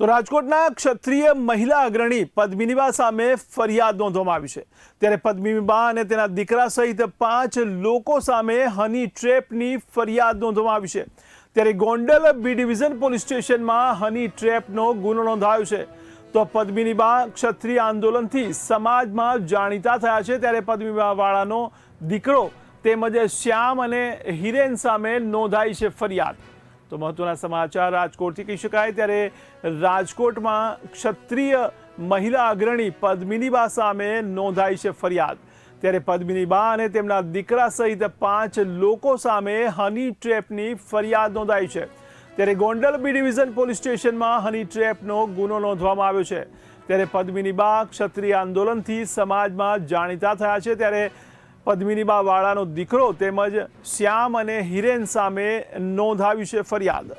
તો રાજકોટના ક્ષત્રિય મહિલા અગ્રણી પદ્મિનીબા સામે ફરિયાદ નોંધવામાં આવી છે. ત્યારે પદ્મિનીબા અને તેના દીકરા સહિત પાંચ લોકો સામે હની ટ્રેપની ફરિયાદ નોંધવામાં આવી છે. ત્યારે ગોંડલ બી ડિવિઝન પોલીસ સ્ટેશનમાં હની ટ્રેપનો ગુનો નોંધાયો છે. તો પદ્મિનીબા ક્ષત્રિય આંદોલનથી સમાજમાં જાણીતા થયા છે. ત્યારે પદ્મિનીબા વાળાનો દીકરો તેમજ શ્યામ અને હિરેન સામે નોંધાઈ છે ફરિયાદ. તો મહત્વના સમાચાર રાજકોટથી કહી શકાય. ત્યારે રાજકોટમાં ક્ષત્રિય મહિલા અગ્રણી પદ્મિનીબા સામે નોંધાઈ છે ફરિયાદ. ત્યારે પદ્મિનીબા અને તેમના દીકરા સહિત પાંચ લોકો સામે હની ટ્રેપની ફરિયાદ નોંધાઈ છે. ત્યારે ગોંડલ બી ડિવિઝન પોલીસ સ્ટેશનમાં હની ટ્રેપનો ગુનો નોંધવામાં આવ્યો છે. ત્યારે પદ્મિનીબા ક્ષત્રિય આંદોલનથી સમાજમાં જાણીતા થયા છે. ત્યારે પદ્મિનીબા વાળાનો દીકરો તેમજ શ્યામ અને હિરેન સામે નોંધાવી છે ફરિયાદ.